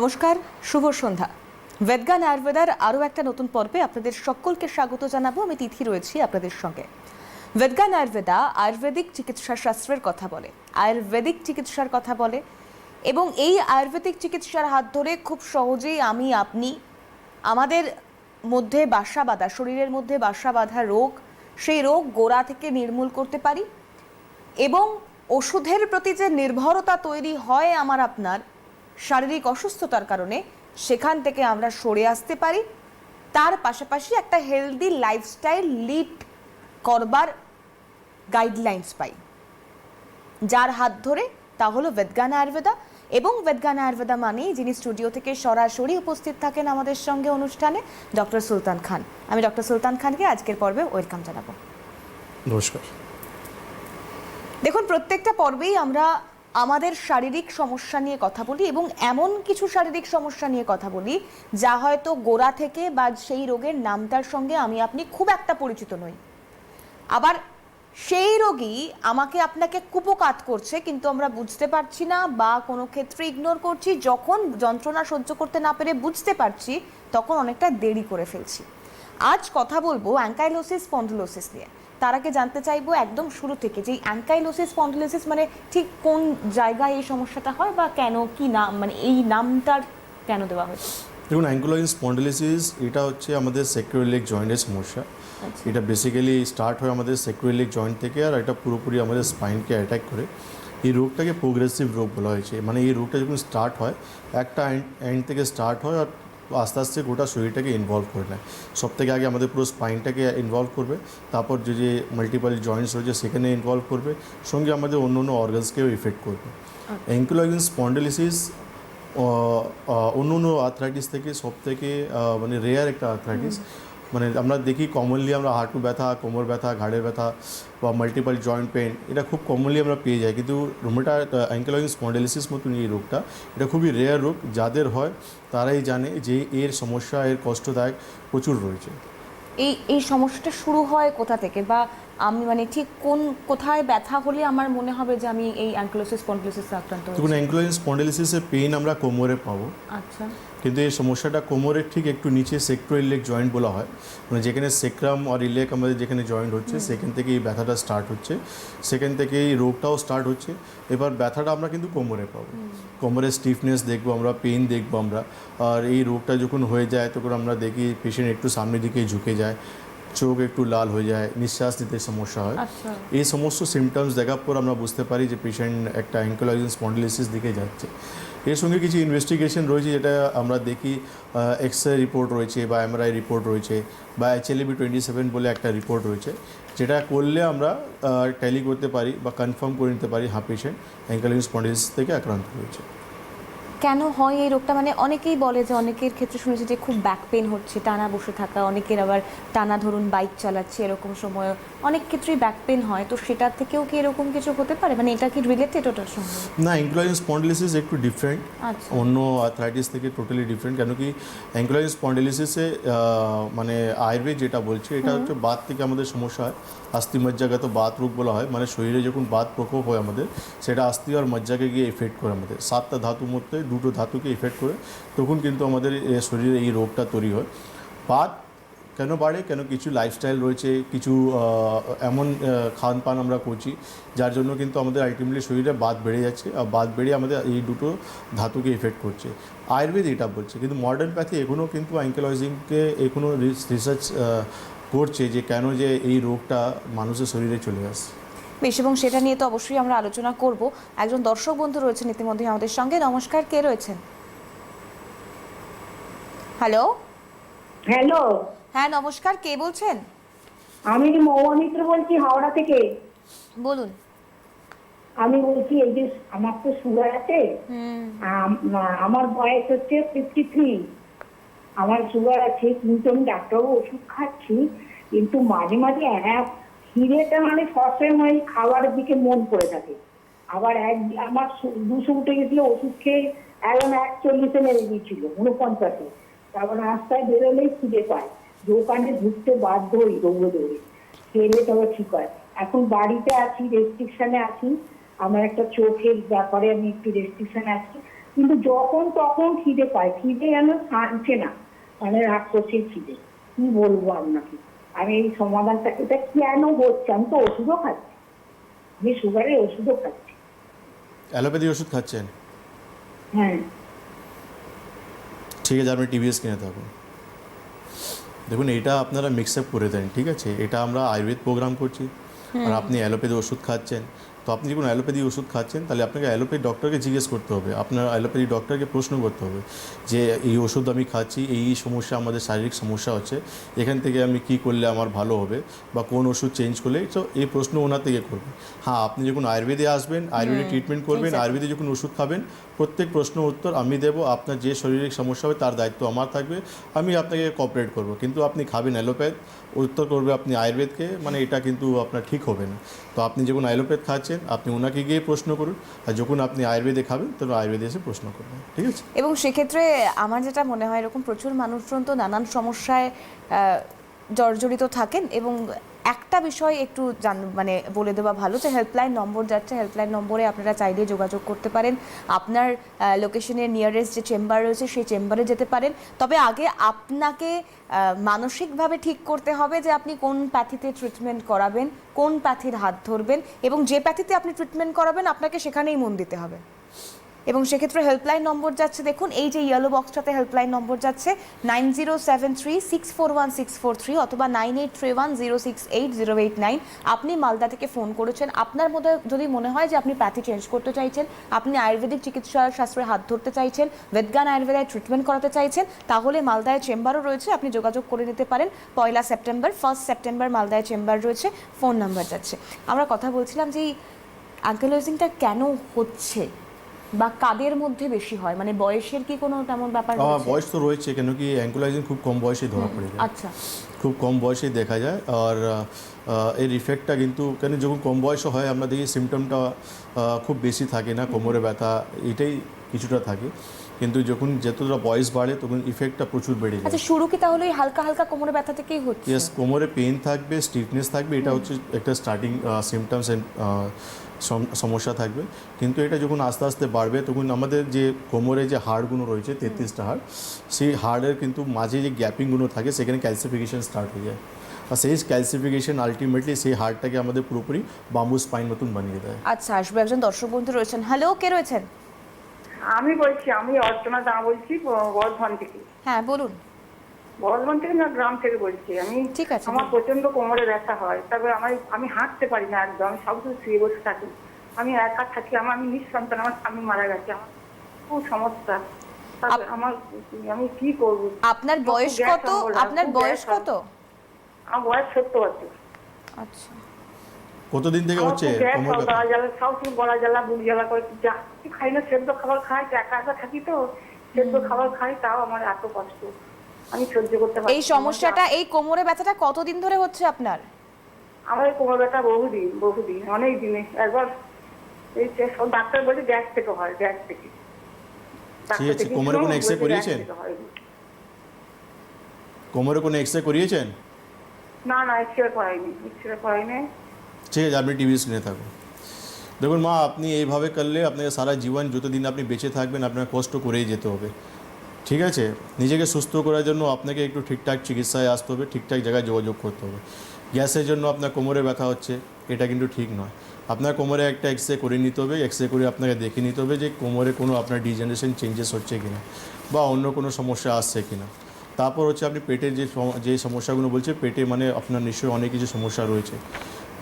নমস্কার, শুভ সন্ধ্যা। বেদগান আয়ুর্বেদার আরও একটা নতুন পর্বে আপনাদের সকলকে স্বাগত জানাব। আমি তিথি রয়েছি আপনাদের সঙ্গে। বেদগান আয়ুর্বেদা আয়ুর্বেদিক চিকিৎসা শাস্ত্রের কথা বলে। আয়ুর্বেদিক চিকিৎসার কথা বলে এবং এই আয়ুর্বেদিক চিকিৎসার হাত ধরে খুব সহজেই আমি, আপনি, আমাদের মধ্যে বাসা বাঁধা, শরীরের মধ্যে বাসা বাঁধা রোগ, সেই রোগ গোড়া থেকে নির্মূল করতে পারি এবং ওষুধের প্রতি যে নির্ভরতা তৈরি হয় আমার আপনার শারীরিক অসুস্থতার কারণে সেখান থেকে আমরা সরে আসতে পারি। তার পাশাপাশি একটা হেলদি লাইফস্টাইল লিড করবার গাইডলাইন্স পাই। যার হাত ধরে তা হলো বেদগান আয়ুর্বেদা এবং বেদগান আয়ুর্বেদা মানেই যিনি স্টুডিও থেকে সরাসরি উপস্থিত থাকেন আমাদের সঙ্গে অনুষ্ঠানে ডক্টর সুলতান খান। আমি ডক্টর সুলতান খানকে আজকের পর্বে ওয়েলকাম জানাব। নমস্কার। দেখুন প্রত্যেকটা পর্বেই আমরা আমাদের শারীরিক সমস্যা নিয়ে কথা বলি এবং এমন কিছু শারীরিক সমস্যা নিয়ে কথা বলি যা হয়তো গোড়া থেকে বা সেই রোগের নামটার সঙ্গে আমি আপনি খুব একটা পরিচিত নই। আবার সেই রোগী আমাকে আপনাকে কুপকাত করছে কিন্তু আমরা বুঝতে পারছি না বা কোনো ক্ষেত্রে ইগনোর করছি, যখন যন্ত্রণা সহ্য করতে না পেরে বুঝতে পারছি, তখন অনেকটা দেরি করে ফেলছি। আজ কথা বলব অ্যাঙ্কাইলোসিস স্পন্ডলোসিস নিয়ে। তার আগে জানতে চাইব একদম শুরু থেকে যে অ্যাঙ্কাইলোসিস স্পন্ডলোসিস মানে ঠিক কোন জায়গায় এই সমস্যাটা হয় বা কেন কি নাম মানে এই নামটার কেন দেওয়া হয়েছে? দেখুন অ্যাঙ্কুলাইন স্পন্ডিলিসিস এটা হচ্ছে আমাদের সেক্রোলিক জয়েন্টের সমস্যা। আচ্ছা। এটা বেসিক্যালি স্টার্ট হয় আমাদের সেক্রোলিক জয়েন্ট থেকে আর এটা পুরোপুরি আমাদের স্পাইনকে অ্যাটাক করে। এই রোগটাকে প্রোগ্রেসিভ রোগ বলা হয়েছে। মানে এই রোগটা যখন স্টার্ট হয় একটা এন্ড থেকে স্টার্ট হয় আর আস্তে আস্তে গোটা শরীরটাকে ইনভলভ করে নেয়। সব থেকে আগে আমাদের পুরো স্পাইনটাকে ইনভলভ করবে তারপর যে যে মাল্টিপাল জয়েন্টস রয়েছে সেখানে ইনভলভ করবে সঙ্গে আমাদের অন্য অন্য অর্গানসকেও ইফেক্ট করবে। অ্যাঙ্কুলাইন স্পন্ডেলিসিস অন্য অন্য আর্থ্রাইটিস থেকে সব থেকে মানে রেয়ার একটা আর্থ্রাইটিস মানে আমরা দেখি কমনলি আমরা হাঁটু ব্যথা, কোমর ব্যথা, ঘাড়ের ব্যথা বা মাল্টিপাল জয়েন্ট পেন এটা খুব কমনলি আমরা পেয়ে যাই। কিন্তু রোমেটা অ্যাঙ্কেলজিং স্পন্ডেলিসিস মতন এই রোগটা, এটা খুবই রেয়ার রোগ, যাদের হয় তারাই জানে যে এর সমস্যা, এর কষ্টদায়ক প্রচুর রয়েছে। এই এই সমস্যাটা শুরু হয় কোথা থেকে বা আমি মানে ঠিক কোন কোথায় ব্যথা হলে আমার মনে হবে যে আমি এই অ্যাঙ্কলোসিস স্পন্ডিলোসিস আক্রান্ত দেখুন হয়েছি অ্যাঙ্কেলইন স্পন্ডেলিসিসের পেন আমরা কোমরে পাবো। আচ্ছা। কিন্তু এই সমস্যাটা কোমরের ঠিক একটু নিচে সেক্ট্রো ইলেক জয়েন্ট বলা হয়। মানে যেখানে সেক্রাম আর ইলেক আমাদের যেখানে জয়েন্ট হচ্ছে সেখান থেকে এই ব্যথাটা স্টার্ট হচ্ছে। সেখান থেকে এই রোগটাও স্টার্ট হচ্ছে। এবার ব্যথাটা আমরা কিন্তু কোমরে পাবো। কোমরের স্টিফনেস দেখব আমরা পেন দেখব আমরা। আর এই রোগটা যখন হয়ে যায় তখন আমরা দেখি পেশেন্ট একটু সামনের দিকে ঝুঁকে যায়। চোখ একটু লাল হয়ে যায় নিঃশ্বাস নিতে সমস্যা হয়। আচ্ছা। এই সমস্ত সিমটমস দেখার পর আমরা বুঝতে পারি যে পেশেন্ট একটা অ্যাঙ্কোলাইজিন স্পন্ডিলিসিস দিকে যাচ্ছে। এর সঙ্গে কিছু ইনভেস্টিগেশন রয়েছে যেটা আমরা দেখি এক্স রে রিপোর্ট রয়েছে বা এমআরআই রিপোর্ট রয়েছে বা এইচএলবি টোয়েন্টি সেভেন বলে একটা রিপোর্ট রয়েছে যেটা করলে আমরা ট্যালি করতে পারি বা কনফার্ম করে নিতে পারি হ্যাঁ পেশেন্ট অ্যাঙ্কোলাইজিন স্পন্ডিলিসিস থেকে আক্রান্ত হয়েছে। কেন হয় এই রোগটা? মানে অনেকেই বলে যে অনেকের ক্ষেত্রে শুনেছি যে খুব ব্যাক পেন হচ্ছে, টানা বসে থাকা, অনেকের আবার টানা ধরুন বাইক চালাচ্ছে, এরকম সময় অনেক ক্ষেত্রেই ব্যাক পেন হয় তো সেটার থেকেও কি এরকম কিছু হতে পারে? মানে এটা কি রিলেটেড ওটার সঙ্গে? না অ্যাঙ্কোলাইজিন স্পন্ডিলিসিস একটু ডিফারেন্ট আচ্ছা। অন্য আর্থ্রাইটিস থেকে টোটালি ডিফারেন্ট কেন কি অ্যাঙ্কুলাইন স্পন্ডিলিসিসে মানে আয়ুর্বেদ যেটা বলছে এটা হচ্ছে বাত থেকে আমাদের সমস্যা হয়। আস্থি মজ্জাগত বাত রোগ বলা হয় মানে শরীরে যখন বাত প্রকোপ হয় আমাদের সেটা আস্থি আর মজ্জাকে গিয়ে এফেক্ট করে আমাদের। সাতটা ধাতুর মধ্যে দুটো ধাতুকে এফেক্ট করে তখন কিন্তু আমাদের শরীরে এই রোগটা তৈরি হয়। বাত কেন বাড়ে? কেন কিছু লাইফস্টাইল রয়েছে? কিছু এমন খান পান আমরা করছি যার জন্য কিন্তু আমাদের আলটিমেটলি শরীরে বাদ বেড়ে যাচ্ছে আর বাদ বেড়ে আমাদের এই দুটো ধাতুকে ইফেক্ট করছে। আয়ুর্বেদ এটা বলছে কিন্তু মডার্ন প্যাথি এখনও কিন্তু অ্যাঙ্কেলজিংকে এখনও রিসার্চ করছে যে কেন যে এই রোগটা মানুষের শরীরে চলে আসছে বেশ এবং সেটা নিয়ে তো অবশ্যই আমরা আলোচনা করব। একজন দর্শক বন্ধু রয়েছেন ইতিমধ্যে আমাদের সঙ্গে। নমস্কার কে রয়েছেন? হ্যালো হ্যালো হ্যাঁ নমস্কার কে বলছেন? আমি মহুয়া মিত্র বলছি হাওড়া থেকে? বলুন। আমি বলছি এই যে আমার তো সুগার আছে আমার বয়স হচ্ছে ফিফটি থ্রি আমার সুগার আছে কিন্তু আমি ডাক্তারবাবু ওষুধ খাচ্ছি কিন্তু মাঝে মাঝে এক হিরেটা মানে সবসময় খাবারের দিকে মন পড়ে থাকে। আবার এক আমার দুশো উঠে গেছিল ওষুধ খেয়ে একদম একচল্লিশে মেরে গিয়েছিল উনপঞ্চাশে তারপর রাস্তায় বেরোলেই খুঁজে পায়। দোকানে ঢুকতে বাধ্য হই দৌড়ে দৌড়ে খেলে তবে ঠিক হয়। এখন বাড়িতে আছি রেস্ট্রিকশনে আছি। আমার একটা চোখের ব্যাপারে আমি একটু রেস্ট্রিকশনে আছি। কিন্তু যখন তখন খিদে পায়। খিদে যেন শানছে না। মানে রাগ করছে খিদে। কি বলব আপনাকে? আমি এই সমাধানটা এটা কেন হচ্ছে আমি তো ওষুধও খাচ্ছি। আমি সুগারের ওষুধও খাচ্ছি। অ্যালোপ্যাথি ওষুধ খাচ্ছেন? হ্যাঁ। ঠিক আছে আপনি টিভিএস কিনে থাকুন। দেখুন এটা আপনারা মিক্স আপ করে দেন ঠিক আছে? এটা আমরা আয়ুর্বেদ প্রোগ্রাম করছি। আর আপনি অ্যালোপ্যাথি ওষুধ খাচ্ছেন। তো আপনি যখন অ্যালোপ্যাথি ওষুধ খাচ্ছেন তাহলে আপনাকে অ্যালোপ্যাথি ডক্টরকে জিজ্ঞেস করতে হবে। আপনার অ্যালোপ্যাথি ডক্টরকে প্রশ্ন করতে হবে যে এই ওষুধ আমি খাচ্ছি এই সমস্যা আমাদের শারীরিক সমস্যা হচ্ছে এখান থেকে আমি কি করলে আমার ভালো হবে বা কোন ওষুধ চেঞ্জ করলে? তো এই প্রশ্ন ওনার থেকে করবে। হ্যাঁ আপনি যখন আয়ুর্বেদে আসবেন আয়ুর্বেদে ট্রিটমেন্ট করবেন আয়ুর্বেদে যখন ওষুধ খাবেন প্রত্যেক প্রশ্ন উত্তর আমি দেব, আপনার যে শারীরিক সমস্যা হবে তার দায়িত্ব আমার থাকবে, আমি আপনাকে কোঅপারেট করব। কিন্তু আপনি খাবেন অ্যালোপ্যাথ, উত্তর করবে আপনি আয়ুর্বেদকে মানে এটা কিন্তু আপনার ঠিক হবে না। তো আপনি যখন অ্যালোপ্যাথ খাচ্ছেন, আপনি ওনাকে গিয়ে প্রশ্ন করুন, আর যখন আপনি আয়ুর্বেদে খাবেন, তখন আয়ুর্বেদে এসে প্রশ্ন করবেন, ঠিক আছে? এবং সেক্ষেত্রে আমার যেটা মনে হয়, এরকম প্রচুর মানুষজন তো নানান সমস্যায় জর্জরিত থাকেন এবং একটা বিষয় একটু জান মানে বলে দেওয়া ভালো যে হেল্পলাইন নম্বর যাচ্ছে হেল্পলাইন নম্বরে আপনারা চাইলে যোগাযোগ করতে পারেন। আপনার লোকেশনের নিয়ারেস্ট যে চেম্বার রয়েছে, সেই চেম্বারে যেতে পারেন। তবে আগে আপনাকে মানসিকভাবে ঠিক করতে হবে যে আপনি কোন প্যাথিতে ট্রিটমেন্ট করাবেন, কোন প্যাথির হাত ধরবেন এবং যে প্যাথিতে আপনি ট্রিটমেন্ট করাবেন, আপনাকে সেখানেই মন দিতে হবে। এবং সেক্ষেত্রে হেল্পলাইন নম্বর যাচ্ছে, দেখুন, এই যে ইয়েলো বক্সটাতে হেল্পলাইন নম্বর যাচ্ছে nine zero seven three six four one six four three অথবা nine eight three one zero six eight zero eight nine আপনি মালদা থেকে ফোন করেছেন। আপনার মধ্যে যদি মনে হয় যে আপনি প্যাথি চেঞ্জ করতে চাইছেন, আপনি আয়ুর্বেদিক চিকিৎসা শাস্ত্রে হাত ধরতে চাইছেন বেদগান আয়ুর্বেদায় ট্রিটমেন্ট করাতে চাইছেন, তাহলে মালদায় চেম্বারও রয়েছে, আপনি যোগাযোগ করে নিতে পারেন। পয়লা সেপ্টেম্বর ফার্স্ট সেপ্টেম্বর মালদায় চেম্বার রয়েছে ফোন নাম্বার যাচ্ছে। আমরা কথা বলছিলাম যে এই আঙ্কেলোজিংটা কেন হচ্ছে? বা কাদের মধ্যে বেশি হয়? মানে বয়সের কি কোনো তেমন ব্যাপার? বয়স তো রয়েছে কেন কি অ্যাঙ্কুলাইজিং খুব কম বয়সে ধরা পড়ে যায়। আচ্ছা। খুব কম বয়সে দেখা যায়। আর এর ইফেক্টটা কিন্তু কেন যখন কম বয়স হয় আমরা দেখি সিমটমটা খুব বেশি থাকে না কোমরে ব্যথা এটাই কিছুটা থাকে। কিন্তু যখন যতটা বয়স বাড়ে তখন ইফেক্টটা প্রচুর বেড়ে যায়। আচ্ছা শুরু কি তাহলে হালকা হালকা কোমরে ব্যথা থেকেই হচ্ছে? ইয়েস কোমরে পেন থাকবে স্টিফনেস থাকবে এটা হচ্ছে একটা স্টার্টিং সিমটমস এন্ড সমস্যা থাকবে। কিন্তু এটা যখন আস্তে আস্তে বাড়বে তখন আমাদের যে কোমরে যে হাড়গুলো রয়েছে তেত্রিশটা হাড় সেই হাড়ের কিন্তু মাঝে যে গ্যাপিংগুলো থাকে সেখানে ক্যালসিফিকেশন স্টার্ট হয়ে যায়। আর সেই ক্যালসিফিকেশন আলটিমেটলি সেই হাড়টাকে আমাদের পুরোপুরি বাম্বু স্পাইন মতন বানিয়ে দেয়। আচ্ছা আসবে একজন দর্শক বন্ধু রয়েছেন। হ্যালো কে রয়েছেন? আমি বলছি আমি অর্চনা দা বলছি বর্ধমান থেকে। হ্যাঁ বলুন। বর্ধমান থেকে না গ্রাম থেকে বলছি। আমি ঠিক আছে, আমার প্রচণ্ড কোমরে ব্যথা হয়। তবে আমার আমি হাঁটতে পারি না একদম। আমি সব কিছু শুয়ে বসে থাকি। আমি একা থাকি। আমার আমি নিঃসন্তান। আমার স্বামী মারা গেছে। আমার খুব সমস্যা। আমার আমি কি করব? আপনার বয়স কত? আপনার বয়স কত? আমার বয়স সত্তর বছর। আচ্ছা। কতদিন থেকে হচ্ছে কোমর ব্যথা? গলা জ্বালা সব কিছু গলা জ্বালা বুক জ্বালা করে। যা খাই না সেদ্ধ খাবার খাই একা একা থাকি তো সেদ্ধ খাবার খাই তাও আমার এত কষ্ট। আমি সহ্য করতে পারি এই সমস্যাটা এই কোমরে ব্যথাটা কতদিন ধরে হচ্ছে আপনার? আমার এই কোমর ব্যথা বহুদিন বহুদিন অনেক দিনে। একবার এই যে ডাক্তার বলে গ্যাস থেকে হয় গ্যাস থেকে। ডাক্তার আছে, কোমরে কোনো বলছে করিয়েছেন? হয়। কোমরে কোনো এক্স রে করিয়েছেন? না না এক্সরে করাইনি এক্সরে করাইনি। ঠিক আছে, আপনি টিভি স্ক্রিনে থাকুন। দেখুন মা, আপনি এইভাবে করলে আপনাকে সারা জীবন, যতদিন আপনি বেঁচে থাকবেন, আপনাকে কষ্ট করেই যেতে হবে। ঠিক আছে? নিজেকে সুস্থ করার জন্য আপনাকে একটু ঠিকঠাক চিকিৎসায় আসতে হবে, ঠিকঠাক জায়গায় যোগাযোগ করতে হবে। গ্যাসের জন্য আপনার কোমরে ব্যথা হচ্ছে, এটা কিন্তু ঠিক নয়। আপনার কোমরে একটা এক্স রে করে নিতে হবে এক্স রে করে আপনাকে দেখে নিতে হবে যে কোমরে কোনো আপনার ডিজেনারেশন চেঞ্জেস হচ্ছে কি না বা অন্য কোনো সমস্যা আসছে কিনা। তারপর হচ্ছে আপনি পেটের যে যে সমস্যাগুলো বলছে, পেটে মানে আপনার নিশ্চয়ই অনেক কিছু সমস্যা রয়েছে।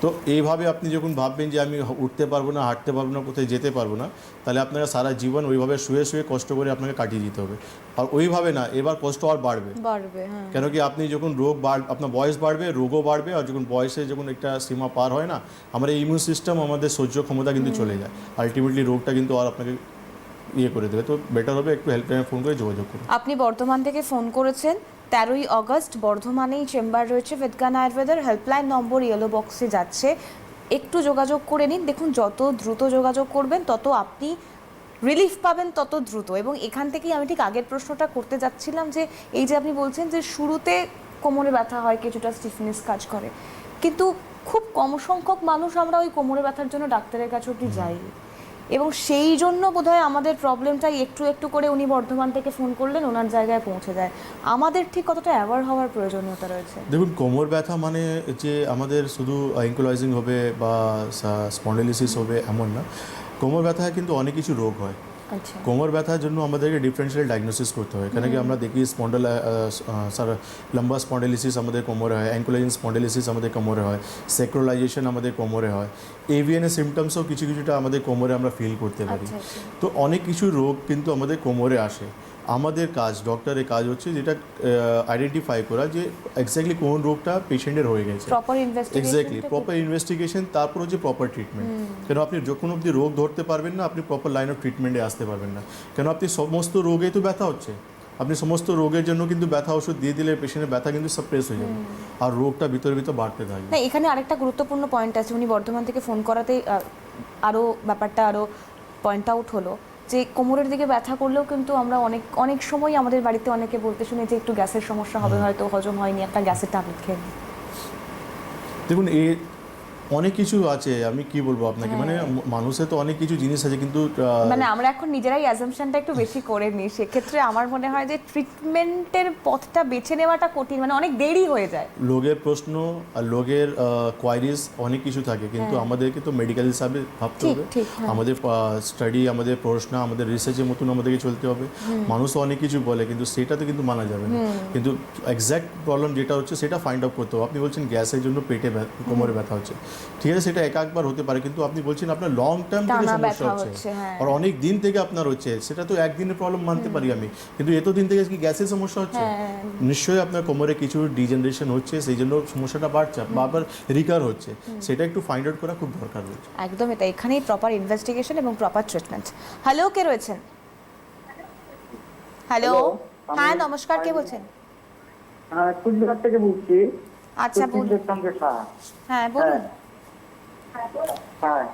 তো এইভাবে আপনি যখন ভাববেন যে আমি উঠতে পারব না হাঁটতে পারব না কোথায় যেতে পারব না তাহলে আপনারা সারা জীবন ওইভাবে শুয়ে শুয়ে কষ্ট করে আপনাকে কাটিয়ে দিতে হবে। আর ওইভাবে না এবার কষ্ট আর বাড়বে। বাড়বে হ্যাঁ। কেন কি আপনি যখন রোগ বাড় আপনার বয়স বাড়বে রোগও বাড়বে আর যখন বয়সে যখন একটা সীমা পার হয় না আমাদের ইমিউন সিস্টেম আমাদের সহ্য ক্ষমতা কিন্তু চলে যায়। আলটিমেটলি রোগটা কিন্তু আর আপনাকে ইয়ে করে দেবে। তো বেটার হবে একটু হেল্পলাইনে ফোন করে যোগাযোগ করুন। আপনি বর্ধমান থেকে ফোন করেছেন তেরোই অগস্ট বর্ধমানেই চেম্বার রয়েছে বেদগান আয়ুর্বেদের হেল্পলাইন নম্বর ইয়েলো বক্সে যাচ্ছে। একটু যোগাযোগ করে নিন। দেখুন, যত দ্রুত যোগাযোগ করবেন, তত আপনি রিলিফ পাবেন তত দ্রুত। এবং এখান থেকেই আমি ঠিক আগের প্রশ্নটা করতে যাচ্ছিলাম যে, এই যে আপনি বলছেন যে শুরুতে কোমরে ব্যথা হয়, কিছুটা স্টিফনেস কাজ করে। কিন্তু খুব কম সংখ্যক মানুষ আমরা ওই কোমরে ব্যথার জন্য ডাক্তারের কাছে অব্দি যাই এবং সেই জন্য বোধহয় আমাদের প্রবলেমটাই একটু একটু করে উনি বর্ধমান থেকে ফোন করলেন, ওনার জায়গায় পৌঁছে যায়। আমাদের ঠিক কতটা অ্যাওয়ার হওয়ার প্রয়োজনীয়তা রয়েছে? দেখুন, কোমর ব্যথা মানে যে আমাদের শুধু অ্যাঙ্কোলাইজিং হবে বা স্পন্ডেলিসিস হবে এমন না। কোমর ব্যথায় কিন্তু অনেক কিছু রোগ হয়। কোমর ব্যথার জন্য আমাদেরকে ডিফারেন্সিয়াল ডায়াগনোসিস করতে হয়। কেন কি আমরা দেখি স্পন্ডাল লম্বা স্পন্ডেলিসিস আমাদের কোমরে হয় অ্যাঙ্কুলাইজিং স্পন্ডেলিসিস আমাদের কোমরে হয় সেক্রোলাইজেশন আমাদের কোমরে হয়। এভিএনের সিমটমসও কিছু কিছুটা আমাদের কোমরে আমরা ফিল করতে পারি। আচ্ছা আচ্ছা। তো অনেক কিছু রোগ কিন্তু আমাদের কোমরে আসে। আমাদের কাজ ডক্টরের কাজ হচ্ছে যেটা আইডেন্টিফাই করা যে এক্স্যাক্টলি কোন রোগটা পেশেন্টের হয়ে গেছে। এক্স্যাক্টলি প্রপার ইনভেস্টিগেশন তারপর হচ্ছে প্রপার ট্রিটমেন্ট কেন আপনি যখন অবধি রোগ ধরতে পারবেন না আপনি প্রপার লাইন অফ ট্রিটমেন্টে আসতে পারবেন না। কেন আপনি সমস্ত রোগে তো ব্যথা হচ্ছে? আপনি সমস্ত রোগের জন্য কিন্তু ব্যথা ওষুধ দিয়ে দিলে পেশেন্টের ব্যথা কিন্তু সাপ্রেস হয়ে যাবে। আর রোগটা ভিতরে ভিতরে বাড়তে থাকবে। না এখানে আরেকটা গুরুত্বপূর্ণ পয়েন্ট আছে। উনি বর্ধমান থেকে ফোন করাতে আহ, আরও ব্যাপারটা আরও পয়েন্ট আউট হলো। যে কোমরের দিকে ব্যথা করলেও কিন্তু আমরা অনেক অনেক সময় আমাদের বাড়িতে অনেকে বলতে শুনি যে একটু গ্যাসের সমস্যা হবে হয়তো হজম হয়নি একটা গ্যাসের ট্যাবলেট খেয়ে দেখুন এ অনেক কিছু আছে আমি কি বলব আপনাকে? মানে মানুষে তো অনেক কিছু জিনিস আছে কিন্তু মানে আমরা এখন নিজেরাই অ্যাজামশনটা একটু বেশি করে নিই। সেক্ষেত্রে আমার মনে হয় যে ট্রিটমেন্টের পথটা বেছে নেওয়াটা কঠিন মানে অনেক দেরি হয়ে যায়। লোকের প্রশ্ন আর লোকের কোয়ারিজ অনেক কিছু থাকে কিন্তু আমাদেরকে তো মেডিকেল হিসাবে ভাবতে হবে। হ্যাঁ। আমাদের স্টাডি আমাদের পড়াশোনা আমাদের রিসার্চের মতন আমাদেরকে চলতে হবে। মানুষও অনেক কিছু বলে কিন্তু সেটা তো কিন্তু মানা যাবে না। কিন্তু এক্স্যাক্ট প্রবলেম যেটা হচ্ছে সেটা ফাইন্ড আউট করতে হবে। আপনি বলছেন গ্যাসের জন্য পেটে কোমরে ব্যথা হচ্ছে। ঠিক আছে সেটা এক একবার হতে পারে কিন্তু আপনি বলছেন আপনার লং টার্ম থেকে সমস্যা হচ্ছে। হ্যাঁ। আর অনেক দিন থেকে আপনার হচ্ছে সেটা তো একদিনের প্রবলেম মানতে পারি আমি। কিন্তু এত দিন থেকে কি গ্যাসের সমস্যা হচ্ছে? হ্যাঁ। নিশ্চয়ই আপনার কোমরে কিছু ডিজেনারেশন হচ্ছে সেই জন্য সমস্যাটা বাড়ছে বারবার রিকার হচ্ছে। সেটা একটু ফাইন্ড আউট করা খুব দরকার রয়েছে। একদমই তাই এখানেই প্রপার ইনভেস্টিগেশন এবং প্রপার ট্রিটমেন্ট হ্যালো কে রয়েছেন? হ্যালো হ্যাঁ নমস্কার কে বলছেন? হ্যাঁ কুচবিহার থেকে বলছি। আচ্ছা বলুন। হ্যাঁ বলুন। হ্যাঁ।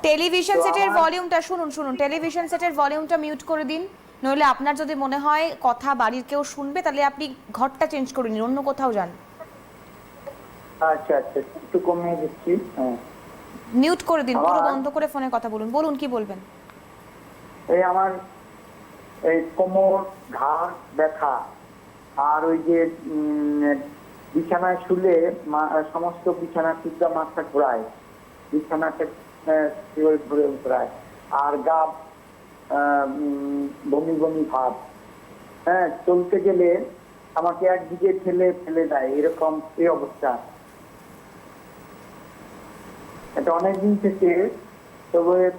টেলিভিশন সেটের ভলিউমটা শুনুন শুনুন। টেলিভিশন সেটের ভলিউমটা মিউট করে দিন নইলে আপনার যদি মনে হয় কথা বাড়ির কেউ শুনবে তাহলে আপনি ঘরটা চেঞ্জ করে নিন অন্য কোথাও যান। আচ্ছা আচ্ছা একটু কমিয়ে দিচ্ছি হ্যাঁ। মিউট করে দিন পুরো বন্ধ করে ফোনে কথা বলুন। বলুন কি বলবেন? এই আমার এই কোমর ঘাড় ব্যথা আর ওই যে বিছানায় শুলে সমস্ত বিছানা সিদ্ধা মাথা ঘোরায়। ঘুরে ঘুরে আর বমি বমি ভাব। হ্যাঁ চলতে গেলে আমাকে একদিকে ঠেলে ফেলে দেয়, এরকম এই অবস্থা। এটা অনেকদিন থেকে, তবে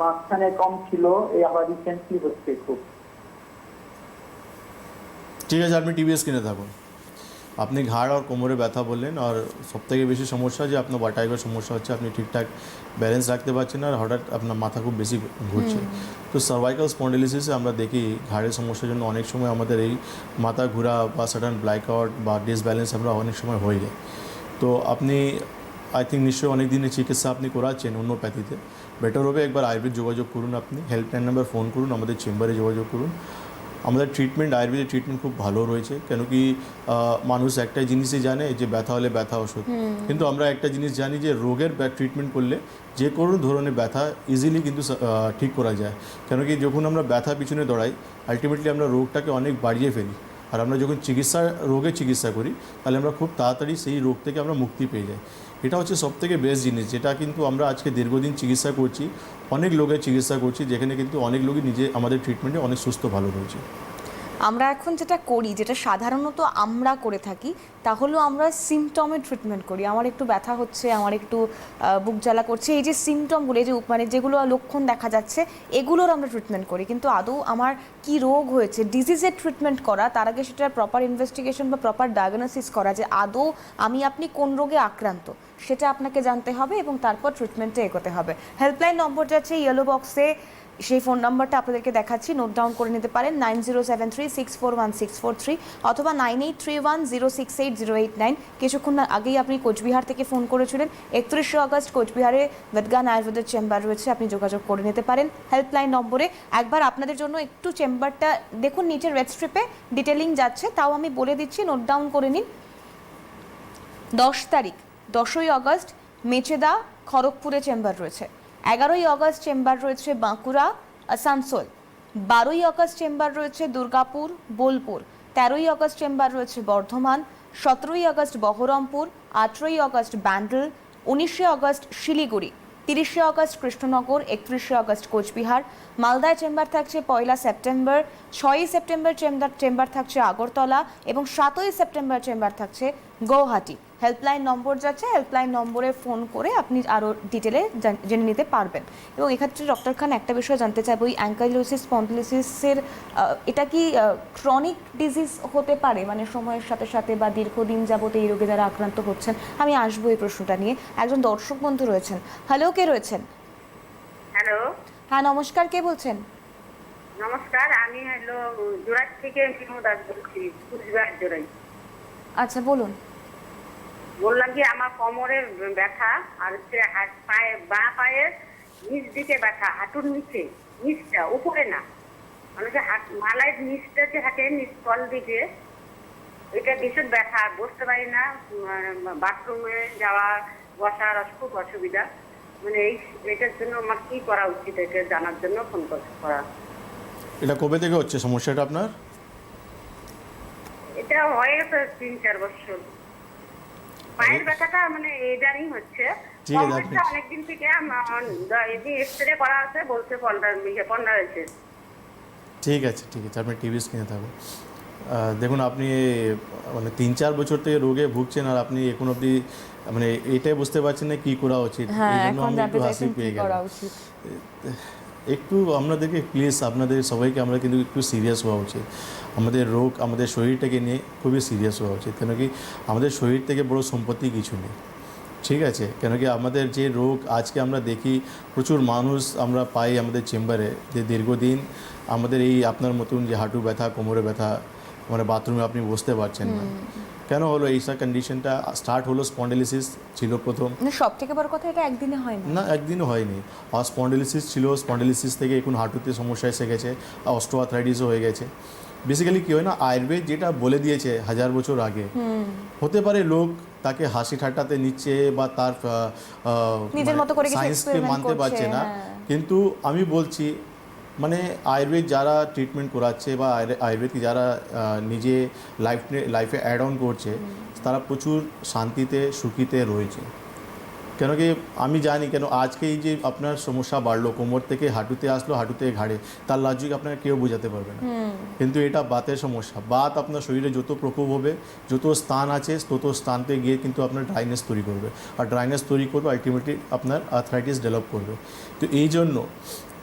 মাঝখানে কম ছিল, এই আবার রিসেন্টলি হচ্ছে খুব। ঠিক আছে, আপনি টিভিএস কিনে থাকুন। আপনি ঘাড় আর কোমরে ব্যথা বললেন আর সবথেকে বেশি সমস্যা যে আপনার বাটাইগর সমস্যা হচ্ছে আপনি ঠিকঠাক ব্যালেন্স রাখতে পারছেন আর হঠাৎ আপনার মাথা খুব বেশি ঘুরছে। তো সার্ভাইকাল স্পন্ডিলিসিসে আমরা দেখি ঘাড়ের সমস্যার জন্য অনেক সময় আমাদের এই মাথা ঘোরা বা সাডেন ব্ল্যাক আউট বা ডিসব্যালেন্স আমরা অনেক সময় হয়ে যায়। তো আপনি আই থিঙ্ক নিশ্চয়ই অনেক দিনের চিকিৎসা আপনি করাচ্ছেন অন্যপ্যাথিতে। বেটার হবে একবার আয়ুর্বেদ যোগাযোগ করুন আপনি হেল্পলাইন নাম্বার ফোন করুন আমাদের চেম্বারে যোগাযোগ করুন। আমাদের ট্রিটমেন্ট আয়ুর্বেদের ট্রিটমেন্ট খুব ভালো রয়েছে। কেন কি মানুষ একটা জিনিসই জানে যে ব্যথা হলে ব্যথা ওষুধ। কিন্তু আমরা একটা জিনিস জানি যে রোগের ট্রিটমেন্ট করলে যে কোনো ধরনের ব্যথা ইজিলি কিন্তু ঠিক করা যায়। কেন কি যখন আমরা ব্যথা পিছনে দৌড়াই আলটিমেটলি আমরা রোগটাকে অনেক বাড়িয়ে ফেলি। আর আমরা যখন চিকিৎসা রোগের চিকিৎসা করি তাহলে আমরা খুব তাড়াতাড়ি সেই রোগ থেকে আমরা মুক্তি পেয়ে যাই। এটা হচ্ছে সব থেকে বেস্ট জিনিস, যেটা কিন্তু আমরা আজকে দীর্ঘদিন চিকিৎসা করছি, অনেক লোকের চিকিৎসা করছি, যেখানে কিন্তু অনেক লোকই নিজে আমাদের ট্রিটমেন্টে অনেক সুস্থ ভালো রয়েছে। আমরা এখন যেটা করি, যেটা সাধারণত আমরা করে থাকি, তা হলো আমরা সিমটমের ট্রিটমেন্ট করি। আমার একটু ব্যথা হচ্ছে, আমার একটু বুক জ্বালা করছে, এই যে সিমটমগুলো এই যে মানে যেগুলো লক্ষণ দেখা যাচ্ছে, এগুলোর আমরা ট্রিটমেন্ট করি। কিন্তু আদৌ আমার কি রোগ হয়েছে ডিজিজের ট্রিটমেন্ট করা, তার আগে সেটার প্রপার ইনভেস্টিগেশন বা প্রপার ডায়াগনোসিস করা যে আদৌ আমি, আপনি কোন রোগে আক্রান্ত, সেটা আপনাকে জানতে হবে এবং তারপর ট্রিটমেন্টে এগোতে হবে। হেল্পলাইন নম্বরটা যাচ্ছে ইয়েলো বক্সে সেই ফোন নাম্বারটা আপনাদেরকে দেখাচ্ছি নোট ডাউন করে নিতে পারেন nine zero seven three six four one six four three অথবা nine eight three one zero six eight zero eight nine কিছুক্ষণ আগেই আপনি কোচবিহার থেকে ফোন করেছিলেন, একত্রিশে আগস্ট কোচবিহারে বেদগান আয়ুর্বেদের চেম্বার রয়েছে, আপনি যোগাযোগ করে নিতে পারেন। হেল্পলাইন নম্বরে একবার আপনাদের জন্য একটু চেম্বারটা, দেখুন নিচের রেড স্ট্রিপে ডিটেলিং যাচ্ছে, তাও আমি বলে দিচ্ছি নোট ডাউন করে নিন। দশ তারিখ, দশই আগস্ট, মেচেদা খড়গপুরে চেম্বার রয়েছে। এগারোই অগস্ট চেম্বার রয়েছে বাঁকুড়া, আসানসোল। বারোই অগস্ট চেম্বার রয়েছে দুর্গাপুর, বোলপুর। তেরোই অগস্ট চেম্বার রয়েছে বর্ধমান, সতেরোই আগস্ট বহরমপুর, আঠেরোই অগস্ট ব্যান্ডেল, উনিশে অগস্ট শিলিগুড়ি, তিরিশে আগস্ট কৃষ্ণনগর, একত্রিশে আগস্ট কোচবিহার মালদায় চেম্বার থাকছে পয়লা সেপ্টেম্বর, ছয়ই সেপ্টেম্বর চেম্বার চেম্বার থাকছে আগরতলা এবং সাতই সেপ্টেম্বর চেম্বার থাকছে গৌহাটি। হেল্পলাইন নম্বর যাচ্ছে, হেল্পলাইন নম্বরে ফোন করে আপনি আরও ডিটেলে জেনে নিতে পারবেন। এবং এক্ষেত্রে ডক্টর খান একটা বিষয় জানতে চাইব ওই অ্যাঙ্কাইলোসিস স্পন্ডিলোসিসের এটা কি ক্রনিক ডিজিজ হতে পারে? মানে সময়ের সাথে সাথে বা দীর্ঘদিন যাবত এই রোগে যারা আক্রান্ত হচ্ছেন, আমি আসব এই প্রশ্নটা নিয়ে। একজন দর্শক বন্ধু রয়েছেন। হ্যালো, কে রয়েছেন? হ্যাঁ নমস্কার কে বলছেন? নমস্কার আমি হলো জোড়াই থেকে মিনু দাস বলছি কুচবিহার জোড়াই। আচ্ছা বলুন। বললাম কি আমার কোমরে ব্যথা আর হচ্ছে হাত পায়ে বাঁ পায়ের নিচ দিকে ব্যথা হাঁটুর নিচে নিচটা উপরে না। মানে যে হাত মালায় নিচটা যে হাতে নিচ তল দিকে এটা ভীষণ ব্যথা বসতে পারি না বাথরুমে যাওয়া বসার খুব অসুবিধা। মানে এই এটার জন্য আমার কি করা উচিত এটা জানার জন্য ফোন করা এটা কবে থেকে হচ্ছে? সমস্যাটা আপনার? এটা হয়ে গেছে তিন চার বছর। পায়ের ব্যথাটা মানে হচ্ছে। অনেকদিন থেকে এক্সরে করা আছে বলছে পনেরো হয়েছে। ঠিক আছে ঠিক আছে আপনি টিভি স্ক্রিনে থাকুন। দেখুন আপনি মানে তিন চার বছর থেকে রোগে ভুগছেন আর আপনি এখন অবধি মানে এটাই বুঝতে পারছেন না কি করা উচিত। হ্যাঁ হাসি পেয়ে একটু আপনাদেরকে প্লিজ আপনাদের সবাইকে আমরা কিন্তু একটু সিরিয়াস হওয়া উচিত। আমাদের রোগ আমাদের শরীরটাকে নিয়ে খুবই সিরিয়াস হওয়া উচিত। কেন কি আমাদের শরীর থেকে বড় সম্পত্তি কিছু নেই। ঠিক আছে? কেন কি আমাদের যে রোগ আজকে আমরা দেখি প্রচুর মানুষ আমরা পাই আমাদের চেম্বারে যে দীর্ঘদিন আমাদের এই আপনার মতন যে হাঁটু ব্যথা কোমরে ব্যথা মানে বাথরুমে আপনি বসতে পারছেন না। কেন হলো এইসব কন্ডিশনটা স্টার্ট হলো স্পন্ডেলিসিস ছিল প্রথম। না সব থেকে বড় কথা এটা একদিনে হয় না না একদিনও হয়নি। আর স্পন্ডিলিসিস ছিল স্পন্ডিলিসিস থেকে এখন হাঁটুতে সমস্যা এসে গেছে অস্ট্রোআথরাইটিসও হয়ে গেছে। বেসিক্যালি কী হয় না আয়ুর্বেদ যেটা বলে দিয়েছে হাজার বছর আগে হতে পারে লোক তাকে হাসি ঠাট্টাতে নিচ্ছে বা তার সায়েন্সকে মানতে পারছে না। হ্যাঁ। কিন্তু আমি বলছি মানে আয়ুর্বেদ যারা ট্রিটমেন্ট করাচ্ছে বা আয়ুর- আয়ুর্বেদকে যারা নিজে লাইফ লাইফে অ্যাড অন করছে তারা প্রচুর শান্তিতে সুখীতে রয়েছে। কেন কি আমি জানি কেন আজকে এই যে আপনার সমস্যা বাড়লো কোমর থেকে হাঁটুতে আসলো হাঁটুতে ঘাড়ে তার লজিক আপনাকে কেউ বোঝাতে পারবে না। কিন্তু এটা বাতের সমস্যা। বাত আপনার শরীরে যত প্রকোপ হবে যত স্থান আছে তত স্থানতে গিয়ে কিন্তু আপনার ড্রাইনেস তৈরি করবে। আর ড্রাইনেস তৈরি করবে আলটিমেটলি আপনার আর্থরাইটিস ডেভেলপ করবে। তো এই জন্য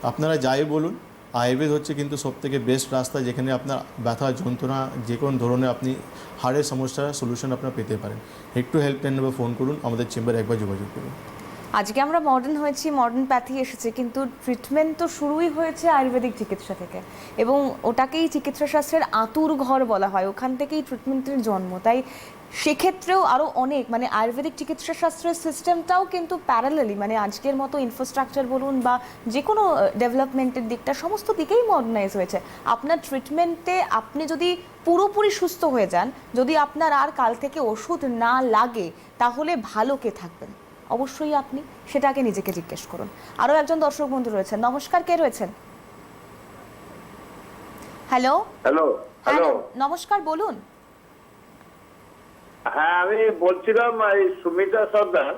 আপনারা যাই বলুন আয়ুর্বেদ হচ্ছে কিন্তু সবথেকে বেস্ট রাস্তা যেখানে আপনার ব্যথা, যন্ত্রণা যে কোনো ধরনের আপনি হাড়ের সমস্যার সলিউশন আপনার পেতে পারেন। একটু হেল্পলাইন নেবে ফোন করুন, আমাদের চেম্বারে একবার যোগাযোগ করুন। আজকে আমরা মডার্ন হয়েছি মডার্ন প্যাথি এসেছে, কিন্তু ট্রিটমেন্ট তো শুরুই হয়েছে আয়ুর্বেদিক চিকিৎসা থেকে। এবং ওটাকেই চিকিৎসা শাস্ত্রের আতুর ঘর বলা হয়, ওখান থেকেই ট্রিটমেন্টের জন্ম। তাই সেক্ষেত্রেও আরও অনেক মানে আয়ুর্বেদিক চিকিৎসা শাস্ত্রের সিস্টেমটাও কিন্তু প্যারালালি মানে আজকের মতো ইনফ্রাস্ট্রাকচার বলুন বা যে কোনো ডেভেলপমেন্টের দিকটা সমস্ত দিকেই মডার্নাইজ হয়েছে। আপনার ট্রিটমেন্টে আপনি যদি পুরোপুরি সুস্থ হয়ে যান যদি আপনার আর কাল থেকে ওষুধ না লাগে তাহলে ভালো কে থাকবেন? অবশ্যই আপনি সেটাকে নিজেকে জিজ্ঞেস করুন। আরও একজন দর্শক বন্ধু রয়েছেন। নমস্কার কে রয়েছেন? হ্যালো হ্যালো হ্যাঁ হ্যালো নমস্কার বলুন। হ্যাঁ আমি বলছিলাম এই সুমিতা সর্দার।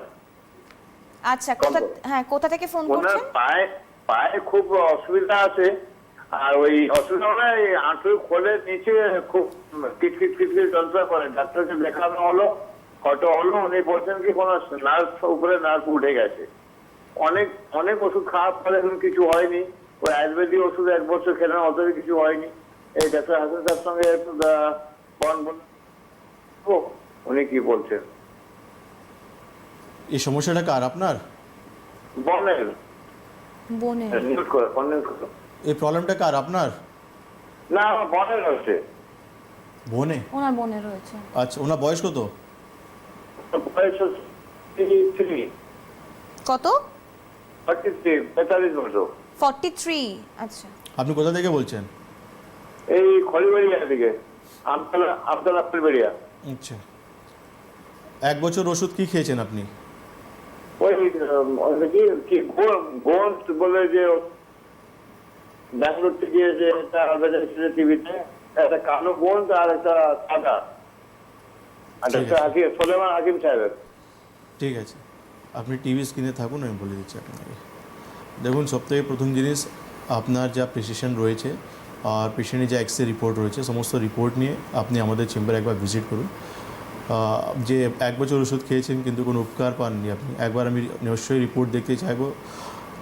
আচ্ছা কোথা হ্যাঁ কোথা থেকে ফোন করছেন? পায়ে পায়ে খুব অসুবিধা আছে। আর ওই অসুবিধা মানে হাঁটুর খোলের নিচে খুব কিটকিট কিটকিট যন্ত্রণা করে। ডাক্তারকে দেখানো হলো কত হলো। উনি বলছেন কি কোনো নার্ভ উপরে নার্ভ উঠে গেছে। অনেক অনেক ওষুধ খাওয়ার ফলে এখন কিছু হয়নি। ওই আয়ুর্বেদিক ওষুধ এক বছর খেলেন অত কিছু হয়নি। এই ডাক্তার হাসান স্যার সঙ্গে একটু বন ও, উনি কি বলছেন? এই সমস্যাটা কার আপনার? বনের। করো করো। এই প্রবলেমটা কার আপনার? না আমার বনের হচ্ছে বোনে? ওনার বনে রয়েছে। আচ্ছা ওনার বয়স কত? বয়স থ্রি কত? থার্টি থ্রি পঁয়তাল্লিশ বছর। আচ্ছা। আপনি কোথা থেকে বলছেন? এই খলিবেড়িয়া দিকে আমতলা আমতলা খলিবেড়িয়া। আচ্ছা। এক বছর ওষুধ কি খেয়েছেন আপনি? ওই উম, কি কি গোন্স বলে যে ব্যাঙ্গালোর থেকে যে একটা আলবাজার টিভিতে একটা কালো গোন্স আর একটা সাদা। আর ঠিক আছে। হাকিম সোলেমান হাকিম সাহেবের। ঠিক আছে। আপনি টিভি স্ক্রিনে থাকুন আমি বলে দিচ্ছি আপনাকে। দেখুন সবথেকে প্রথম জিনিস আপনার যা প্রেসিশন রয়েছে আর পেশেন্টের যা এক্সরে রিপোর্ট রয়েছে সমস্ত রিপোর্ট নিয়ে আপনি আমাদের চেম্বারে একবার ভিজিট করুন। যে এক বছর ওষুধ খেয়েছেন কিন্তু কোনো উপকার পাননি আপনি। একবার আমি নিশ্চয়ই রিপোর্ট দেখতে চাইব।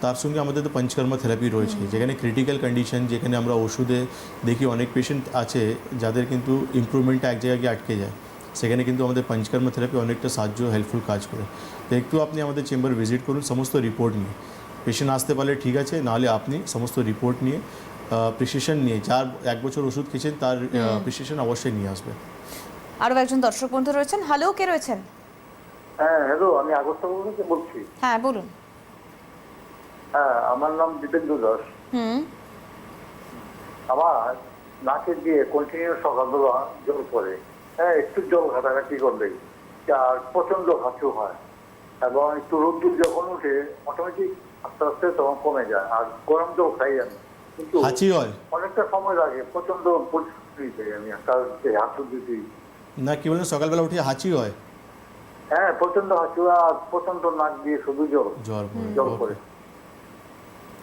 তার সঙ্গে আমাদের তো পঞ্চকর্মা থেরাপি রয়েছে যেখানে ক্রিটিক্যাল কন্ডিশন যেখানে আমরা ওষুধে দেখি অনেক পেশেন্ট আছে যাদের কিন্তু ইমপ্রুভমেন্টটা এক জায়গায় গিয়ে আটকে যায়। সেখানে কিন্তু আমাদের পঞ্চকর্মা থেরাপি অনেকটা সাহায্য হেল্পফুল কাজ করে। তো একটু আপনি আমাদের চেম্বার ভিজিট করুন সমস্ত রিপোর্ট নিয়ে। পেশেন্ট আসতে পারলে ঠিক আছে নাহলে আপনি সমস্ত রিপোর্ট নিয়ে প্রিসিশন নিয়ে যার এক বছর ওষুধ খেয়েছেন তার প্রিসিশন অবশ্যই নিয়ে আসবে। আরও একজন দর্শক বন্ধু রয়েছেন। হ্যালো কে রয়েছেন? হ্যাঁ হ্যালো আমি আগস্ট থেকে বলছি। হ্যাঁ বলুন। হ্যাঁ আমার নাম দীপেন্দ্র দাস। হুম। আমার নাকে দিয়ে কন্টিনিউ সকালবেলা জল পড়ে। হ্যাঁ একটু জল ঘাটাঘাটি করলেই আর প্রচণ্ড হাঁচু হয় এবং একটু রোদ্দুর যখন উঠে অটোমেটিক আস্তে আস্তে তখন কমে যায়। আর গরম জল খাই আমি। কিন্তু অনেকটা সময় লাগে প্রচণ্ড পরিস্থিতি আমি একটা হাঁচু দিতে না কি বলেন সকালবেলা উঠে হাঁচি হয়? হ্যাঁ প্রচণ্ড হাঁচু আর প্রচণ্ড নাক দিয়ে শুধু জল জ্বর পড়ে। জল পড়ে।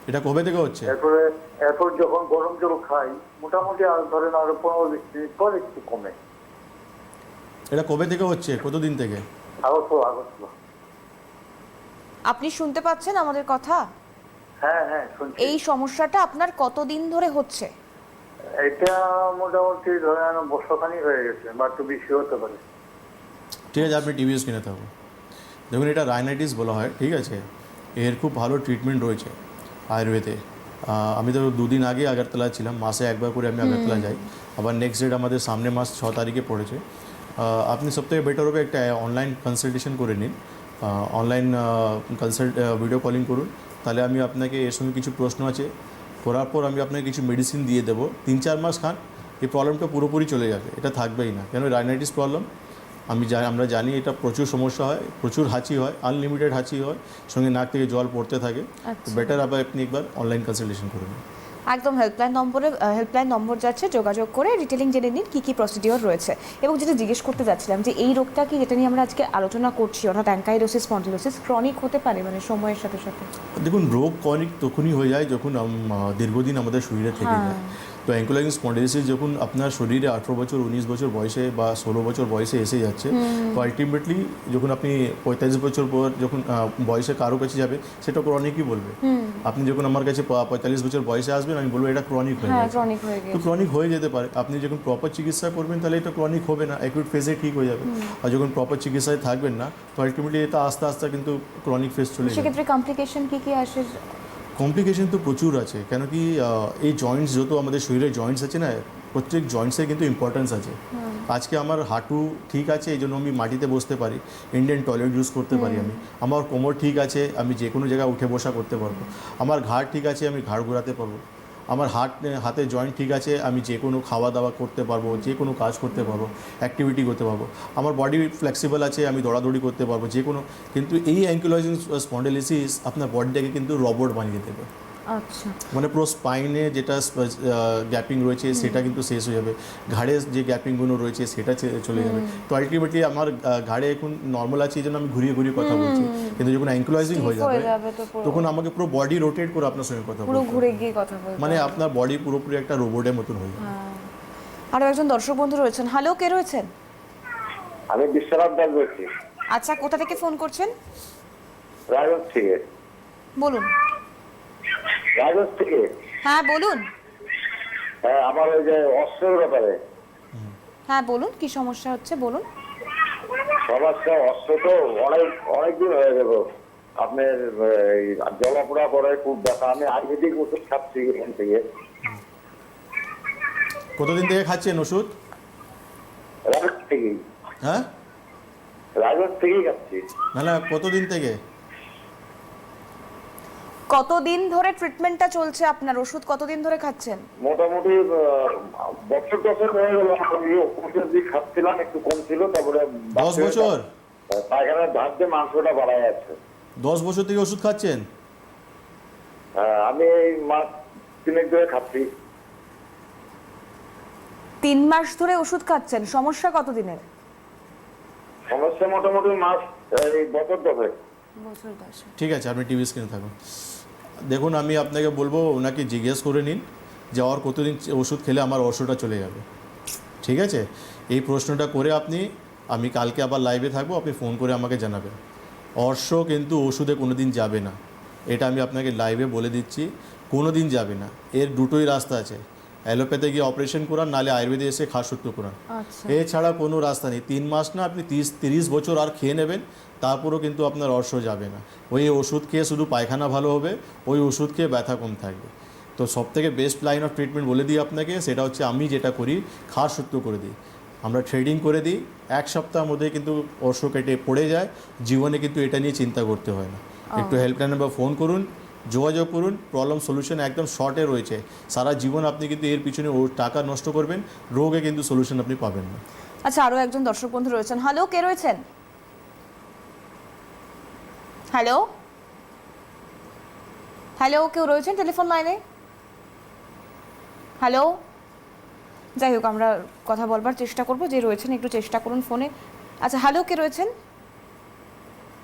এটা কবে থেকে হচ্ছে? এরপরে এরপর যখন গরম জল খাই মোটামুটি আর ধরেন আরও পনেরো বিশ মিনিট পর একটু কমে। এটা কবে থেকে হচ্ছে? কতদিন থেকে? August August. আপনি শুনতে পাচ্ছেন আমাদের কথা? হ্যাঁ হ্যাঁ শুনছি। এই সমস্যাটা আপনার কতদিন ধরে হচ্ছে? এটা মোটামুটি ধরেন বর্ষখানি হয়ে গেছে বা একটু বেশি হতে পারে। ঠিক আছে আপনি টিভিএস কিনে থাকুন। দেখুন এটা রাইনাইটিস বলা হয় ঠিক আছে? এর খুব ভালো ট্রিটমেন্ট রয়েছে আয়ুর্বেদে। আমি তো দুদিন আগে আগরতলা ছিলাম মাসে একবার করে আমি আগরতলা যাই। আবার নেক্সট ডেট আমাদের সামনে মাস ছ তারিখে পড়েছে। আপনি সবথেকে বেটার হবে একটা অনলাইন কনসালটেশন করে নিন। অনলাইন কনসাল্ট ভিডিও কলিং করুন। তাহলে আমি আপনাকে এর সঙ্গে কিছু প্রশ্ন আছে করার পর আমি আপনাকে কিছু মেডিসিন দিয়ে দেবো। তিন চার মাস খান এই প্রবলেমটা পুরোপুরি চলে যাবে। এটা থাকবেই না। কেন? রাইনাইটিস প্রবলেম আমি জানি আমরা জানি এটা প্রচুর সমস্যা হয় প্রচুর হাঁচি হয় আনলিমিটেড হাঁচি হয় সঙ্গে নাক থেকে জল পড়তে থাকে। আচ্ছা। বেটার আবার আপনি একবার অনলাইন কনসালটেশন করে নিন। একদম হেল্পলাইন নম্বরে হেল্পলাইন নম্বর যাচ্ছে যোগাযোগ করে রিটেলিং জেনে নিন কী কী প্রসিডিওর রয়েছে। এবং যেটা জিজ্ঞেস করতে যাচ্ছিলাম যে এই রোগটা কি যেটা নিয়ে আমরা আজকে আলোচনা করছি অর্থাৎ অ্যাঙ্কাইরোসিস স্পন্ডিলোসিস ক্রনিক হতে পারে মানে সময়ের সাথে সাথে। দেখুন রোগ ক্রনিক তখনই হয়ে যায় যখন দীর্ঘদিন আমাদের শরীরে থেকে যায়। তো অ্যাঙ্কোলাইন স্পন্ডিলিসিস যখন আপনার শরীরে আঠেরো বছর উনিশ বছর বয়সে বা ষোলো বছর বয়সে এসে যাচ্ছে তো আলটিমেটলি যখন আপনি পঁয়তাল্লিশ বছর পর যখন বয়সে কারও কাছে যাবে সেটা ক্রনিকই বলবে। আপনি যখন আমার কাছে পঁয়তাল্লিশ বছর বয়সে আসবেন আমি বলব এটা ক্রনিক হয়ে হ্যাঁ গেছে। তো ক্রনিক হয়ে যেতে পারে। আপনি যখন প্রপার চিকিৎসা করবেন তাহলে এটা ক্রনিক হবে না অ্যাকিউট ফেজে ঠিক হয়ে যাবে। আর যখন প্রপার চিকিৎসায় থাকবেন না তো আলটিমেটলি এটা আস্তে আস্তে কিন্তু ক্রনিক ফেজ চলে যাবে। সেক্ষেত্রে কমপ্লিকেশন কি কি আসে? কমপ্লিকেশন তো প্রচুর আছে কেন কি এই জয়েন্টস যত আমাদের শরীরে জয়েন্টস আছে না প্রত্যেক জয়েন্টসের কিন্তু ইম্পর্টেন্স আছে। আজকে আমার হাঁটু ঠিক আছে এই জন্য আমি মাটিতে বসতে পারি ইন্ডিয়ান টয়লেট ইউজ করতে পারি আমি। আমার কোমর ঠিক আছে আমি যে কোনো জায়গায় উঠে বসা করতে পারব। আমার ঘাড় ঠিক আছে আমি ঘাড় ঘোরাতে পারব। আমার হাত, হাতে জয়েন্ট ঠিক আছে, আমি যে কোনো খাওয়া দাওয়া করতে পারব, যে কোনো কাজ করতে পারব অ্যাক্টিভিটি করতে পারব। আমার বডি ফ্লেক্সিবল আছে, আমি দৌড়াদৌড়ি করতে পারব, যে কোনো, কিন্তু এই অ্যাঙ্কুলাইজিং স্পন্ডেলিসিস আপনার বডিটাকে কিন্তু রবট বানিয়ে দেবে। আচ্ছা। মানে পুরো স্পাইনে যেটা গ্যাপিং রয়েছে সেটা কিন্তু শেষ হয়ে যাবে। ঘাড়ে যে গ্যাপিংগুলো রয়েছে সেটা চলে যাবে। তো আলটিমেটলি আমার ঘাড়ে এখন নর্মাল আছে এই জন্য আমি ঘুরিয়ে ঘুরিয়ে কথা বলছি। কিন্তু যখন অ্যাঙ্কুলাইজিং হয়ে যাবে। তখন আমাকে পুরো বডি রোটেট করে আপনার সঙ্গে কথা পুরো বলতে ঘুরে গিয়ে কথা বলতে মানে আপনার বডি পুরোপুরি একটা রোবটের মতন হয়ে যাবে। আরও একজন দর্শক বন্ধু রয়েছেন। হ্যালো কে রয়েছেন? আমি বিশ্বনাথ দাস বলছি। আচ্ছা কোথা থেকে ফোন করছেন? রাজগঞ্জ থেকে। বলুন। থেকে? হ্যাঁ বলুন। হ্যাঁ আমার ওই যে অস্ত্রের ব্যাপারে। হ্যাঁ বলুন কি সমস্যা হচ্ছে বলুন। সমস্যা অস্ত্র তো অনেক অনেক দিন হয়ে গেল। আপনার জলাপোড়া করে খুব ব্যথা। আমি আয়ুর্বেদিক ওষুধ খাচ্ছি এখান থেকে। কতদিন থেকে খাচ্ছেন ওষুধ? রাজগঞ্জ থেকেই। হ্যাঁ? রাজগঞ্জ থেকেই খাচ্ছি। না না কতদিন থেকে? কতদিন ধরে ট্রিটমেন্টটা চলছে আপনার? ওষুধ কতদিন ধরে খাচ্ছেন? মোটামুটি বছর দশেক হয়ে গেল। আমি ওষুধ দিয়ে খাচ্ছিলাম একটু কম ছিল তারপরে দশ বছর? পায়খানার ধার দিয়ে মাংসটা বাড়ায় আছে দশ বছর থেকে ওষুধ খাচ্ছেন? হ্যাঁ, আমি এই মাস তিনেক ধরে খাচ্ছি। তিন মাস ধরে ওষুধ খাচ্ছেন? সমস্যা কতদিনের? সমস্যা মোটামুটি মাস এই বছর দশেক। বছর দশ ঠিক আছে আপনি টিভি স্ক্রিনে থাকুন। দেখুন, আমি আপনাকে বলব, ওনাকে জিজ্ঞেস করে নিন যে আর কতদিন ওষুধ খেলে আমার অর্শটা চলে যাবে। ঠিক আছে? এই প্রশ্নটা করে আপনি, আমি কালকে আবার লাইভে থাকব, আপনি ফোন করে আমাকে জানাবেন। অর্শ কিন্তু ওষুধে কোনো দিন যাবে না। এটা আমি আপনাকে লাইভে বলে দিচ্ছি কোনো দিন যাবে না। এর দুটোই রাস্তা আছে। অ্যালোপ্যাথে গিয়ে অপারেশন করান নালে আয়ুর্বেদে এসে খাসত্ব করান। আচ্ছা। এছাড়া কোনো রাস্তা নেই। তিন মাস না আপনি তিরিশ তিরিশ বছর আর খেয়ে নেবেন তারপরেও কিন্তু আপনার অর্শ যাবে না। ওই ওষুধ খেয়ে শুধু পায়খানা ভালো হবে ওই ওষুধ খেয়ে ব্যথা কম থাকবে। তো সব থেকে বেস্ট লাইন অফ ট্রিটমেন্ট বলে দিই আপনাকে সেটা হচ্ছে আমি যেটা করি খাস সূত্র করে দিই। আমরা ট্রেডিং করে দিই এক সপ্তাহের মধ্যে কিন্তু অর্শ কেটে পড়ে যায় জীবনে কিন্তু এটা নিয়ে চিন্তা করতে হয় না। একটু হেল্পলাইন নাম্বার ফোন করুন যোগাযোগ করুন প্রবলেম সলিউশন একদম শর্টে রয়েছে। সারা জীবন আপনি কিন্তু এর পিছনে ও টাকা নষ্ট করবেন, রোগে কিন্তু সলিউশন আপনি পাবেন না। আচ্ছা আরও একজন দর্শক বন্ধু রয়েছেন। হ্যালো কে রয়েছেন? হ্যালো হ্যালো কেউ রয়েছেন টেলিফোন লাইনে হ্যালো যাই হোক, আমরা কথা বলবার চেষ্টা করব। যে রয়েছেন, একটু চেষ্টা করুন ফোনে আচ্ছা হ্যালো কে রয়েছেন?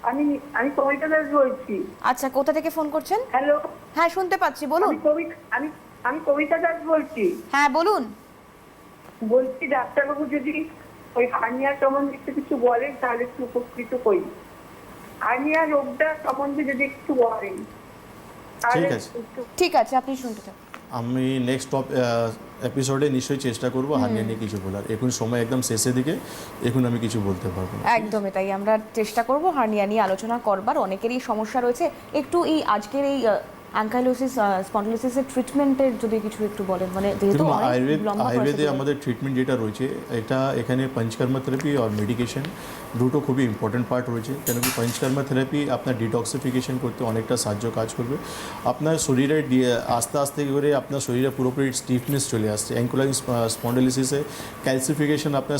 আমি আমি কবিতা দাস বলছি। আচ্ছা কোথা থেকে ফোন করছেন? হ্যালো। হ্যাঁ শুনতে পাচ্ছি বলুন। আমি কবিতা আমি আমি কবিতা দাস বলছি। হ্যাঁ বলুন। বলছি ডাক্তারবাবু যদি ওই হার্নিয়া সম্বন্ধে একটু কিছু বলেন তাহলে একটু উপকৃত করি হার্নিয়া রোগটা সম্বন্ধে যদি একটু বলেন তাহলে ঠিক আছে। ঠিক আছে আপনি শুনতে থাকুন। আমি নেক্সট এপিসোডে নিশ্চয়ই চেষ্টা করব হানিয়া নিয়ে কিছু বলার। এখন সময় একদম শেষের দিকে এখন আমি কিছু বলতে পারব একদমই তাই আমরা চেষ্টা করব হার্নিয়া নিয়ে আলোচনা করবার। অনেকেরই সমস্যা রয়েছে। একটু এই আজকের এই অ্যাঙ্কাইলোসিস স্পন্ডিলোসিসের ট্রিটমেন্টের যদি কিছু একটু বলেন মানে যেহেতু আয়ুর্বেদ আয়ুর্বেদে আমাদের ট্রিটমেন্ট যেটা রয়েছে এটা এখানে পঞ্চকর্মা থেরাপি আর মেডিকেশন দুটো খুবই ইম্পর্টেন্ট পার্ট রয়েছে। কেন কি পঞ্চকর্মা থেরাপি আপনার ডিটক্সিফিকেশন করতে অনেকটা সাহায্য কাজ করবে। আপনার শরীরে আস্তে আস্তে করে আপনার শরীরে পুরোপুরি স্টিফনেস চলে আসছে। অ্যাঙ্কুলাইন স্পন্ডিলিসিসে ক্যালসিফিকেশন আপনার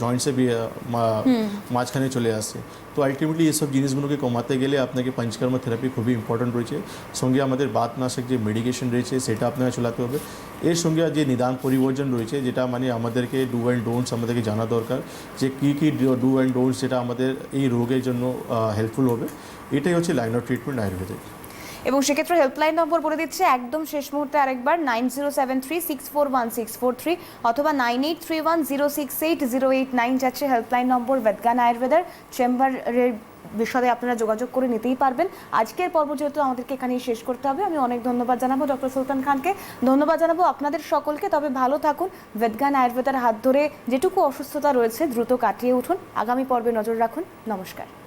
জয়েন্টসে মাঝখানে চলে আসছে। তো আলটিমেটলি এইসব জিনিসগুলোকে কমাতে গেলে আপনাকে পঞ্চকর্মা থেরাপি খুবই ইম্পর্টেন্ট রয়েছে। সঙ্গে আমাদের বাতনাশক যে মেডিকেশন রয়েছে সেটা আপনাকে চালাতে হবে। এর সঙ্গে যে নিদান পরিবর্জন রয়েছে, যেটা মানে আমাদেরকে ডু অ্যান্ড ডোন্টস আমাদেরকে জানা দরকার, যে কী কী ডু অ্যান্ড ডোন্টস যেটা আমাদের এই রোগের জন্য হেল্পফুল হবে, এটাই হচ্ছে লাইন অফ ট্রিটমেন্ট আয়ুর্বেদিক এবং সেক্ষেত্রে হেল্পলাইন নম্বর বলে দিচ্ছে, একদম শেষ মুহূর্তে আরেকবার nine zero seven three six four one six four three অথবা nine eight three one zero six eight zero eight nine যাচ্ছে হেল্পলাইন নম্বর বেদগান আয়ুর্বেদার চেম্বারের বিষয়ে আপনারা যোগাযোগ করে নিতেই পারবেন। আজকের পর্ব যেহেতু আমাদেরকে এখানেই শেষ করতে হবে, আমি অনেক ধন্যবাদ জানাব ডক্টর সুলতান খানকে। ধন্যবাদ জানাব আপনাদের সকলকে, তবে ভালো থাকুন। ভেদগান আয়ুর্বেদার হাত ধরে যেটুকু অসুস্থতা রয়েছে, দ্রুত কাটিয়ে উঠুন। আগামী পর্বে নজর রাখুন। নমস্কার।